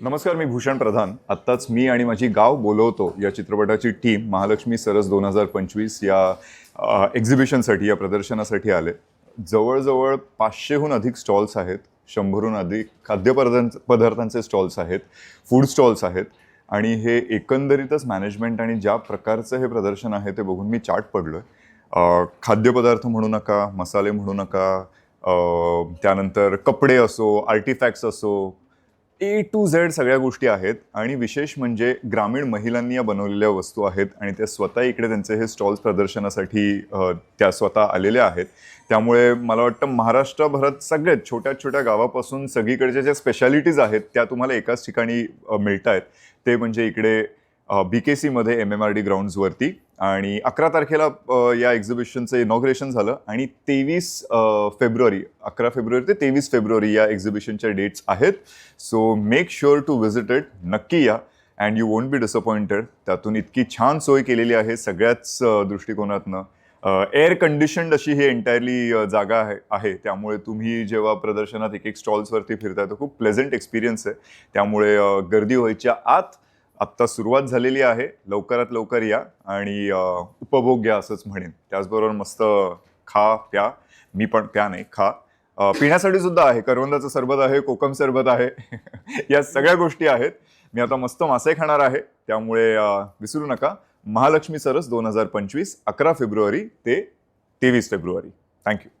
नमस्कार मी भूषण प्रधान. आत्ताच मी आणि माझी गाव बोलवतो या चित्रपटाची टीम महालक्ष्मी सरस दोन हजार पंचवीस या एक्झिबिशनसाठी या प्रदर्शनासाठी आले. जवळजवळ पाचशेहून अधिक स्टॉल्स आहेत शंभरहून अधिक खाद्यपदार्थ पदार्थांचे स्टॉल्स आहेत फूड स्टॉल्स आहेत आणि हे एकंदरीतच मॅनेजमेंट आणि ज्या प्रकारचं हे प्रदर्शन आहे ते बघून मी चाट पडलो आहे खाद्यपदार्थ म्हणू नका मसाले म्हणू नका त्यानंतर कपडे असो आर्टिफॅक्ट्स असो ए टू झेड सगळ्या गोष्टी आहेत आणि विशेष म्हणजे ग्रामीण महिलांनी या बनवलेल्या वस्तू आहेत आणि त्या स्वतः इकडे त्यांचे हे स्टॉल्स प्रदर्शनासाठी त्या स्वतः आलेल्या आहेत. त्यामुळे मला वाटतं महाराष्ट्रभरात सगळ्यात छोट्या छोट्या गावापासून सगळीकडच्या ज्या स्पेशालिटीज आहेत त्या तुम्हाला एकाच ठिकाणी मिळत आहेत ते म्हणजे इकडे बी के सीमध्ये एम एम आर डी ग्राउंड्सवरती आणि अकरा तारखेला या एक्झिबिशनचं इनॉग्रेशन झालं आणि तेवीस फेब्रुवारी अकरा फेब्रुवारी ते तेवीस फेब्रुवारी या एक्झिबिशनच्या डेट्स आहेत. So make sure to visit it नक्की या. And you won't be disappointed त्यातून इतकी छान सोय केलेली आहे सगळ्याच दृष्टिकोनातनं. एअर कंडिशन्ड अशी ही एंटायरली जागा आहे आहे. त्यामुळे तुम्ही जेव्हा प्रदर्शनात एक एक स्टॉल्सवरती फिरताय तर खूप प्लेझंट एक्सपिरियन्स आहे. त्यामुळे गर्दी व्हायच्या आत आत्ता सुरुवात झालेली आहे. लवकरात लवकर या आणि उपभोग घ्या असंच म्हणेन. त्याचबरोबर मस्त खा प्या. मी पण प्या नाही खा. पिण्यासाठी सुद्धा आहे. करवंदाचं सरबत आहे कोकम सरबत आहे. या सगळ्या गोष्टी आहेत. मी आता मस्त मासे खाणार आहे. त्यामुळे विसरू नका. महालक्ष्मी सरस दोन हजार पंचवीस अकरा फेब्रुवारी ते तेवीस फेब्रुवारी. थँक्यू.